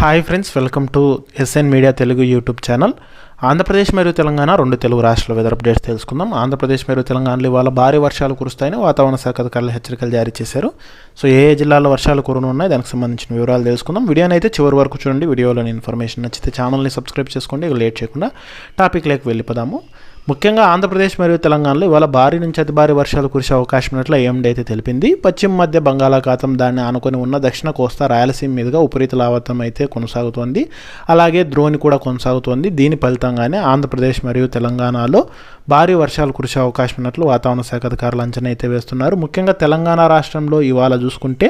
Hi friends welcome to SN media Telugu YouTube channel Andhra Pradesh మరియు తెలంగాణ రెండు తెలుగు రాష్ట్రాల weather updates తెలుసుకుందాం. ఆంధ్రప్రదేశ్ మరియు తెలంగాణలో ఇవాళ భారీ వర్షాలు కురుస్తాయని వాతావరణ శాఖ అధికారులు హెచ్చరికలు జారీ చేశారు. సో ఏ ఏ జిల్లాలో వర్షాలు కురనున్నాయి దానికి సంబంధించిన వివరాలు తెలుసుకుందాం. వీడియోని అయితే చివరి వరకు చూడండి. వీడియోలోని ఇన్ఫర్మేషన్ నచ్చితే ఛానల్ని సబ్స్క్రైబ్ చేసుకోండి. లేట్ చేయకుండా టాపిక్ లేక వెళ్ళిపోదాము. ముఖ్యంగా ఆంధ్రప్రదేశ్ మరియు తెలంగాణలో ఇవాళ భారీ నుంచి అతి భారీ వర్షాలు కురిసే అవకాశం ఉన్నట్లు ఏఎండీ అయితే తెలిపింది. పశ్చిమ మధ్య బంగాళాఖాతం దాన్ని ఆనుకొని ఉన్న దక్షిణ కోస్తా రాయలసీమ మీదుగా ఉపరితల ఆవర్తనం అయితే కొనసాగుతోంది. అలాగే ద్రోణి కూడా కొనసాగుతోంది. దీని ఫలితంగానే ఆంధ్రప్రదేశ్ మరియు తెలంగాణలో భారీ వర్షాలు కురిసే అవకాశం ఉన్నట్లు వాతావరణ శాఖ అధికారులు అంచనా అయితే వేస్తున్నారు. ముఖ్యంగా తెలంగాణ రాష్ట్రంలో ఇవాళ చూసుకుంటే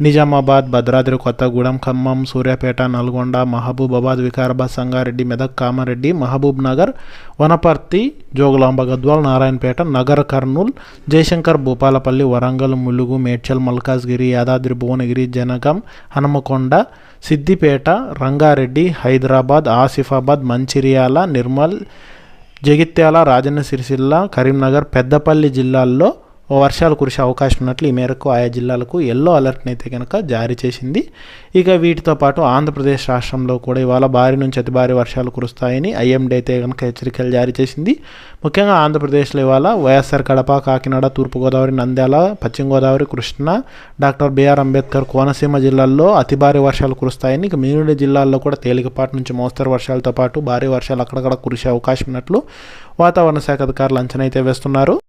నిజామాబాద్ భద్రాద్రి కొత్తగూడెం ఖమ్మం సూర్యాపేట నల్గొండ మహబూబాబాద్ వికారాబాద్ సంగారెడ్డి మెదక్ కామారెడ్డి మహబూబ్ నగర్ వనపర్తి జోగులాంబ గద్వాల్ నారాయణపేట నగర్ కర్నూల్ జయశంకర్ భూపాలపల్లి వరంగల్ ములుగు మేడ్చల్ మల్కాజ్గిరి యాదాద్రి భువనగిరి జనగం హనుమకొండ సిద్దిపేట రంగారెడ్డి హైదరాబాద్ ఆసిఫాబాద్ మంచిర్యాల నిర్మల్ జగిత్యాల రాజన్న సిరిసిల్ల కరీంనగర్ పెద్దపల్లి జిల్లాల్లో వర్షాలు కురిసే అవకాశం ఉన్నట్లు ఈ మేరకు ఆయా జిల్లాలకు ఎల్లో అలర్ట్ని అయితే కనుక జారీ చేసింది. ఇక వీటితో పాటు ఆంధ్రప్రదేశ్ రాష్ట్రంలో కూడా ఇవాళ భారీ నుంచి అతి భారీ వర్షాలు కురుస్తాయని ఐఎండీ అయితే కనుక హెచ్చరికలు జారీ చేసింది. ముఖ్యంగా ఆంధ్రప్రదేశ్లో ఇవాళ వైఎస్ఆర్ కడప కాకినాడ తూర్పుగోదావరి నంద్యాల పశ్చిమ గోదావరి కృష్ణా డాక్టర్ బిఆర్ అంబేద్కర్ కోనసీమ జిల్లాల్లో అతి భారీ వర్షాలు కురుస్తాయని ఇక మిగిలిన జిల్లాల్లో కూడా తేలికపాటి నుంచి మోస్తరు వర్షాలతో పాటు భారీ వర్షాలు అక్కడక్కడ కురిసే అవకాశం ఉన్నట్లు వాతావరణ శాఖ అధికారులు అంచనా అయితే వేస్తున్నారు.